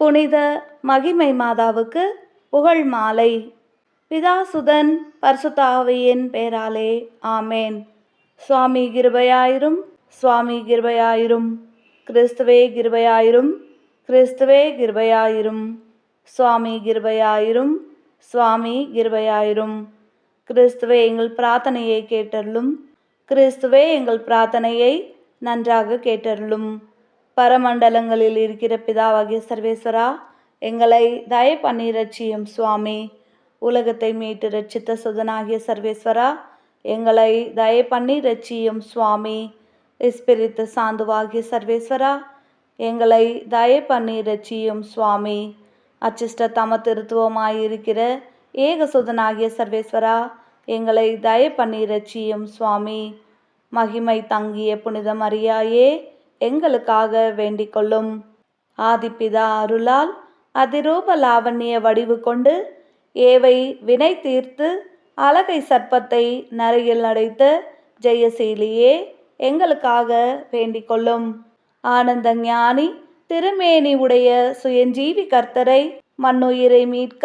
புனித மகிமை மாதாவுக்கு புகழ் மாலை. பிதாசுதன் பர்சுதாவையின் பேராலே. ஆமேன். சுவாமி கிருபையாயிரும் சுவாமி கிருபையாயிரும் கிறிஸ்துவே கிருபையாயிரும் கிறிஸ்துவே கிருபையாயிரும். சுவாமி கிருபையாயிரும் சுவாமி கிருபையாயிரும். கிறிஸ்துவே எங்கள் பிரார்த்தனையை கேட்டருளும் கிறிஸ்துவே எங்கள் பிரார்த்தனையை நன்றாக கேட்டருளும். பரமண்டலங்களில் இருக்கிற பிதாவாகிய சர்வேஸ்வரா எங்களை தய பண்ணி ரட்சியும் சுவாமி. உலகத்தை மீட்டு ரட்சித்த சுதனாகிய சர்வேஸ்வரா எங்களை தய பண்ணி ரட்சியும் சுவாமி. இஸ்பிரித்த சாந்துவாகிய சர்வேஸ்வரா எங்களை தய பண்ணி ரட்சியும் சுவாமி. அச்சிஷ்ட தம திருத்துவமாயிருக்கிற ஏகசுதனாகிய சர்வேஸ்வரா எங்களை தய பண்ணி ரட்சியும் சுவாமி. மகிமை தங்கிய புனித மரியாயே எங்களுக்காக வேண்டிக் கொள்ளும். ஆதிப்பிதா அருளால் அதிரூப லாவண்ய வடிவு கொண்டு ஏவை வினை தீர்த்து அழகை சர்ப்பத்தை நரையில் அடைத்த ஜெயசீலியே எங்களுக்காக வேண்டிக் கொள்ளும். ஆனந்த ஞானி திருமேனி உடைய சுயஞ்சீவி கர்த்தரை மண்ணுயிரை மீட்க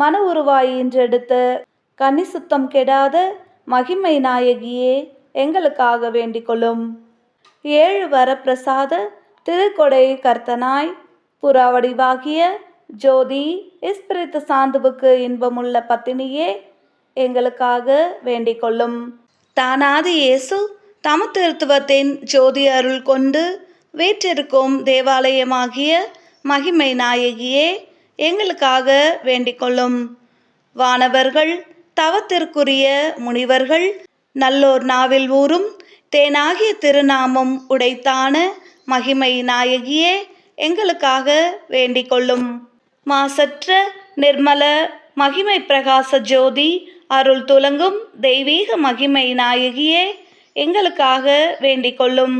மன உருவாய் என்றெடுத்த கன்னி சுத்தம் கெடாத மகிமை நாயகியே எங்களுக்காக வேண்டிக் கொள்ளும். ஏழு வரப்பிரசாத திருக்கொடை கர்த்தனாய் புறாவடிவாகிய ஜோதி இஸ்பிரித்த சாந்துவுக்கு இன்பமுள்ள பத்தினியே எங்களுக்காக வேண்டிக் கொள்ளும் தானாதி இயேசு தமத்திருத்துவத்தின் ஜோதி அருள் கொண்டு வீற்றிருக்கும் தேவாலயமாகிய மகிமை நாயகியே எங்களுக்காக வேண்டிக் கொள்ளும் வானவர்கள் தவத்திற்குரிய முனிவர்கள் நல்லோர் நாவில் ஊறும் தேனாகிய திருநாமம் உடைத்தான மகிமை நாயகியே எங்களுக்காக வேண்டிக் கொள்ளும் மாசற்ற நிர்மல மகிமை பிரகாச ஜோதி அருள் துலங்கும் தெய்வீக மகிமை நாயகியே எங்களுக்காக வேண்டிக் கொள்ளும்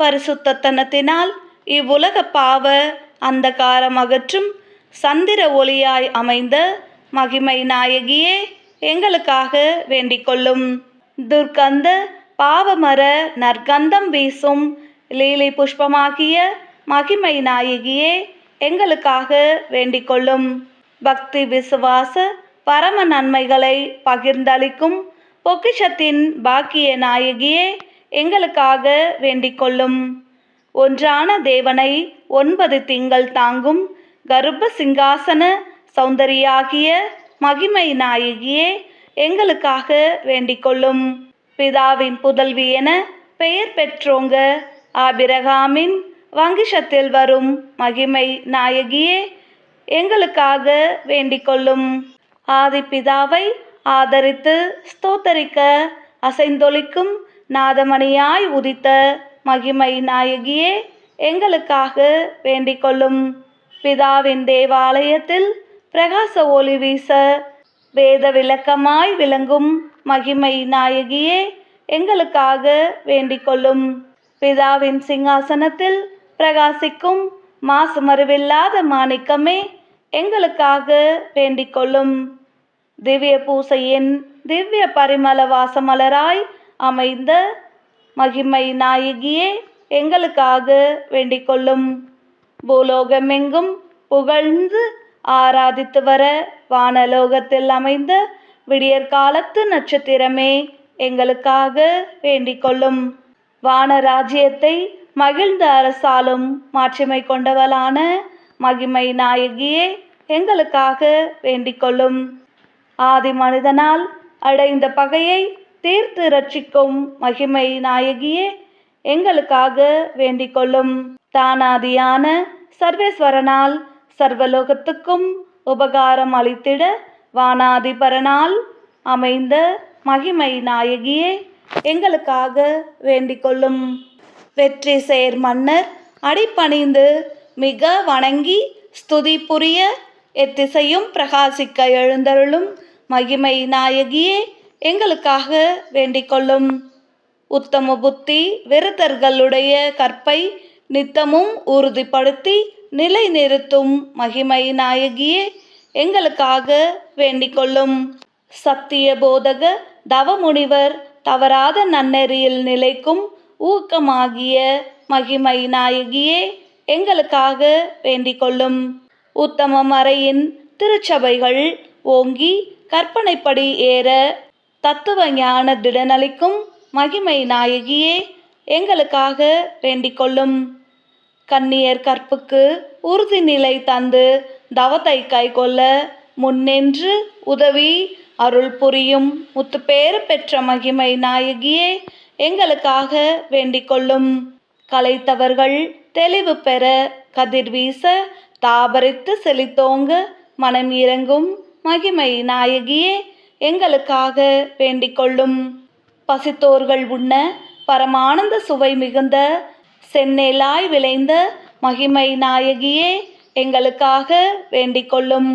பரிசுத்தத்தனத்தினால் இவ்வுலக பாவ அந்தகாரம் அகற்றும் சந்திர ஒளியாய் அமைந்த மகிமை நாயகியே எங்களுக்காக வேண்டிக் கொள்ளும் துர்க்கந்த பாவமர நற்கந்தம் வீசும் லீலை புஷ்பமாகிய மகிமை நாயகியே எங்களுக்காக வேண்டிக்கொள்ளும். பக்தி விசுவாச பரம நன்மைகளை பகிர்ந்தளிக்கும் பொக்கிஷத்தின் பாக்கிய நாயகியே எங்களுக்காக வேண்டிக்கொள்ளும். ஒன்றான தேவனை ஒன்பது திங்கள் தாங்கும் கருப்ப சிங்காசன சௌந்தரியாகிய மகிமை நாயகியே எங்களுக்காக வேண்டிக்கொள்ளும். பிதாவின் புதல்வி என பெயர் பெற்றோங்க. ஆபிரகாமின் வங்கிஷத்தில் வரும் மகிமை நாயகியே எங்களுக்காக வேண்டிக் கொள்ளும் ஆதிப்பிதாவை ஆதரித்து ஸ்தோத்தரிக்க அசைந்தொலிக்கும் நாதமணியாய் உதித்த மகிமை நாயகியே எங்களுக்காக வேண்டிக் கொள்ளும் பிதாவின் தேவாலயத்தில் பிரகாச ஒளி வீச வேத விளக்கமாய் விளங்கும் மகிமை நாயகியே எங்களுக்காக வேண்டிக் கொள்ளும் பிதாவின் சிங்காசனத்தில் பிரகாசிக்கும் மாசுமருவில்லாத மாணிக்கமே எங்களுக்காக வேண்டிக் கொள்ளும் திவ்ய பூசையின் திவ்ய பரிமள வாசமலராய் அமைந்த மகிமை நாயகியே எங்களுக்காக வேண்டிக் கொள்ளும் பூலோகமெங்கும் புகழ்ந்து ஆராதித்து வர வானலோகத்தில் அமைந்த விடியற்காலத்து நட்சத்திரமே எங்களுக்காக வேண்டிக் கொள்ளும். வானராஜ்யத்தை மகிழ்ந்த அரசாலும் மாட்சிமை கொண்டவளான மகிமை நாயகியே எங்களுக்காக வேண்டிக் கொள்ளும். ஆதி மனிதனால் அடைந்த பகையை தீர்த்து ரட்சிக்கும் மகிமை நாயகியே எங்களுக்காக வேண்டிக் கொள்ளும். தானாதியான சர்வேஸ்வரனால் சர்வலோகத்துக்கும் உபகாரம் அளித்திட வானாதிபரனால் அமைந்த மகிமை நாயகியே எங்களுக்காக வேண்டிக் கொள்ளும். வெற்றி சேர் மன்னர் அடிபணிந்து மிக வணங்கி ஸ்துதி புரிய எத்திசையும் பிரகாசிக்க எழுந்தருளும் மகிமை நாயகியே எங்களுக்காக வேண்டிக் கொள்ளும். உத்தம புத்தி விருத்தர்களுடைய கற்பை நித்தமும் உறுதிப்படுத்தி நிலைநிறுத்தும் மகிமை நாயகியே எங்களுக்காக வேண்டிக் கொள்ளும் சத்திய போதக தவமுனிவர் தவறாத நன்னெறியில் நிலைக்கும் ஊக்கமாகிய மகிமை நாயகியே எங்களுக்காக வேண்டிக் கொள்ளும் உத்தம மறையின் திருச்சபைகள் ஓங்கி கற்பனைப்படி ஏற தத்துவ ஞான திடனளிக்கும் மகிமை நாயகியே எங்களுக்காக வேண்டிக் கொள்ளும் கன்னியர் கற்புக்கு உறுதிநிலை தந்து தவத்தை கைக்கொள்ள முன்னின்று உதவி அருள் புரியும் முத்துப்பேறு பெற்ற மகிமை நாயகியே எங்களுக்காக வேண்டிக்கொள்ளும் கலைத்தவர்கள் தெளிவு பெற கதிர்வீச தாபரித்து செழித்தோங்க மனம் இறங்கும் மகிமை நாயகியே எங்களுக்காக வேண்டிக்கொள்ளும் பசித்தோர்கள் உண்ண பரமானந்த சுவை மிகுந்த சென்னேலாய் விளைந்த மகிமை நாயகியே எங்களுக்காக வேண்டிக் கொள்ளும்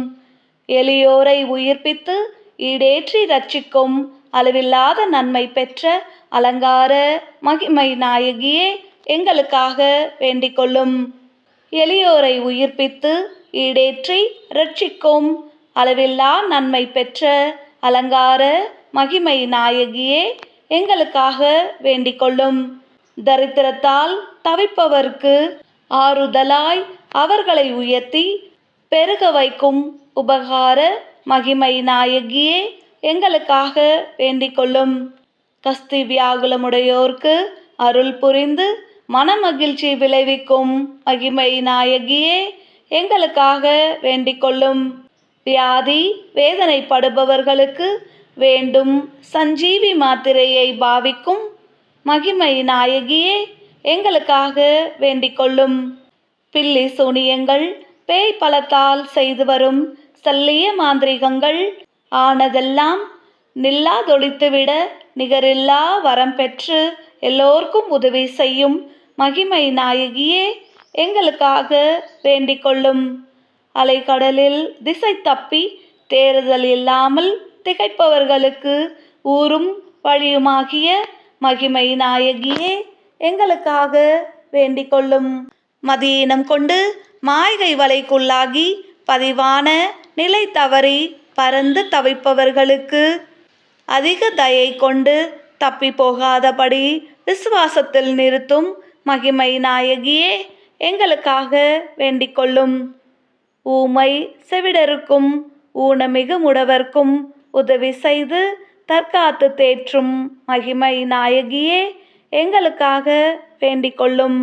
எளியோரை உயிர்ப்பித்து ஈடேற்றி ரட்சிக்கும் அளவில்லாத நன்மை பெற்ற அலங்கார மகிமை நாயகியே எங்களுக்காக வேண்டிக் கொள்ளும் எளியோரை உயிர்ப்பித்து ஈடேற்றி ரட்சிக்கும் அளவில்லா நன்மை பெற்ற அலங்கார மகிமை நாயகியே எங்களுக்காக வேண்டிக் கொள்ளும் தரித்திரத்தால் தவிப்பவர்க்கு ஆறுதலாய் அவர்களை உயர்த்தி பெருக வைக்கும் உபகார மகிமை நாயகியே எங்களுக்காக வேண்டிக் கொள்ளும். கஸ்தி வியாகுலமுடையோர்க்கு அருள் புரிந்து மனமகிழ்ச்சி விளைவிக்கும் மகிமை நாயகியே எங்களுக்காக வேண்டிக் கொள்ளும். வியாதி வேதனைப்படுபவர்களுக்கு வேண்டும் சஞ்சீவி மாத்திரையை பாவிக்கும் மகிமை நாயகியே எங்களுக்காக வேண்டிக் கொள்ளும் பில்லி சூனியங்கள் பேய் பலத்தால் செய்து வரும் சல்லிய மாந்திரிகங்கள் ஆனதெல்லாம் நில்லாதொழித்துவிட நிகரில்லா வரம் பெற்று எல்லோருக்கும் உதவி செய்யும் மகிமை நாயகியே எங்களுக்காக வேண்டிக் கொள்ளும் அலைக்கடலில் திசை தப்பி தேறுதல் இல்லாமல் திகைப்பவர்களுக்கு ஊரும் வழியுமாகிய மகிமை நாயகியே எங்களுக்காக வேண்டிக் கொள்ளும் மதியினம் கொண்டு மாய்கை வலைக்குள்ளாகி பதிவான நிலை தவறி பறந்து தவிப்பவர்களுக்கு அதிக தயை கொண்டு தப்பி போகாதபடி விசுவாசத்தில் நிறுத்தும் மகிமை நாயகியே எங்களுக்காக வேண்டிக் கொள்ளும் ஊமை செவிடருக்கும் ஊனமிகு முடவர்க்கும் உதவி செய்து தற்காத்து தேற்றும் மகிமை நாயகியே எங்களுக்காக வேண்டிக் கொள்ளும்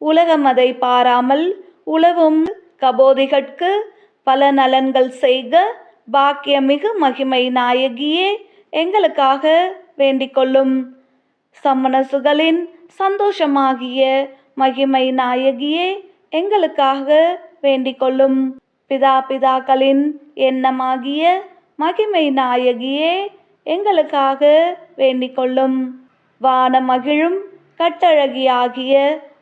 உலகம் அதை பாராமல் உழவும். கபோதிகட்கு பல நலன்கள் செய்க. பாக்கியமிகு மகிமை நாயகியே எங்களுக்காக வேண்டிக் கொள்ளும் சம்மனசுகளின் சந்தோஷமாகிய மகிமை நாயகியே எங்களுக்காக வேண்டிக் கொள்ளும் பிதா பிதாக்களின் எண்ணமாகிய மகிமை நாயகியே எங்களுக்காக வேண்டிக் கொள்ளும் வான மகிழும் கட்டழகியாகிய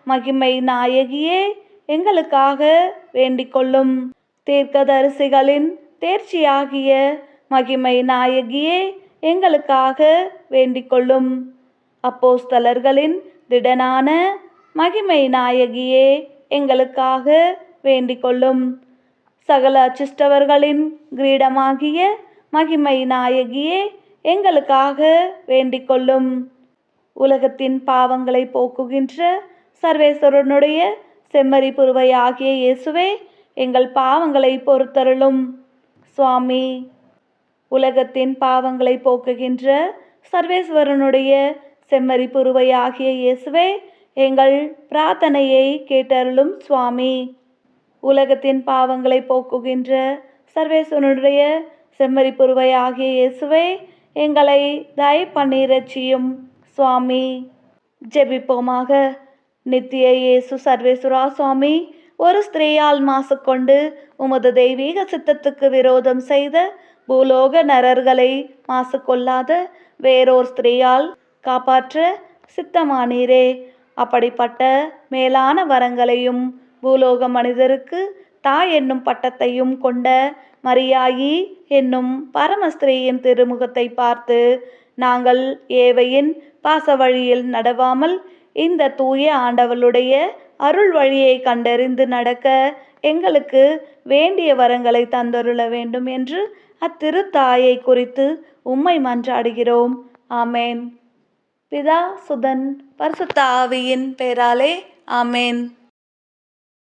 மகிமை நாயகியே எங்களுக்காக வேண்டிக்கொள்ளும். தீர்க்கதரிசிகளின் தேர்ச்சியாகிய மகிமை நாயகியே எங்களுக்காக வேண்டிக்கொள்ளும். அப்போஸ்தலர்களின் திடனான மகிமை நாயகியே எங்களுக்காக வேண்டிக்கொள்ளும். சகல அச்சிஷ்டவர்களின் கிரீடமாகிய மகிமை நாயகியே எங்களுக்காக வேண்டிக்கொள்ளும். உலகத்தின் பாவங்களை போக்குகின்ற சர்வேஸ்வரனுடைய செம்மறி புருவையாகிய இயேசுவே எங்கள் பாவங்களை பொறுத்தருளும். சுவாமி உலகத்தின் பாவங்களை போக்குகின்ற சர்வேஸ்வரனுடைய செம்மறி புருவையாகிய இயேசுவே எங்கள் பிரார்த்தனையை கேட்டருளும் சுவாமி. உலகத்தின் பாவங்களை போக்குகின்ற சர்வேஸ்வரனுடைய செம்மறி புருவையாகிய இயேசுவே எங்களை தயை பண்ணீரட்சியும் சுவாமி. ஜெபிப்போமாக. நித்திய இயேசு சர்வேஸ்வரா சுவாமி ஒரு ஸ்திரீயால் மாசு கொண்டு உமது தெய்வீக சித்தத்துக்கு விரோதம் செய்த பூலோக நரர்களை மாசு கொள்ளாத வேறோர் ஸ்திரீயால் காப்பாற்ற சித்தமானீரே. அப்படிப்பட்ட மேலான வரங்களையும் பூலோக மனிதருக்கு தாய் என்னும் பட்டத்தையும் கொண்ட மரியாயி என்னும் பரமஸ்திரீயின் திருமுகத்தை பார்த்து நாங்கள் ஏவையின் பாச வழியில் நடவாமல் இந்த தூய ஆண்டவளுடைய அருள் வழியை கண்டறிந்து நடக்க எங்களுக்கு வேண்டிய வரங்களை தந்தருள வேண்டும் என்று அத்திருத்தாயை குறித்து உம்மை மன்றாடுகிறோம். ஆமேன். பிதா சுதன் பரிசுத்த ஆவியின் பேராலே ஆமேன்.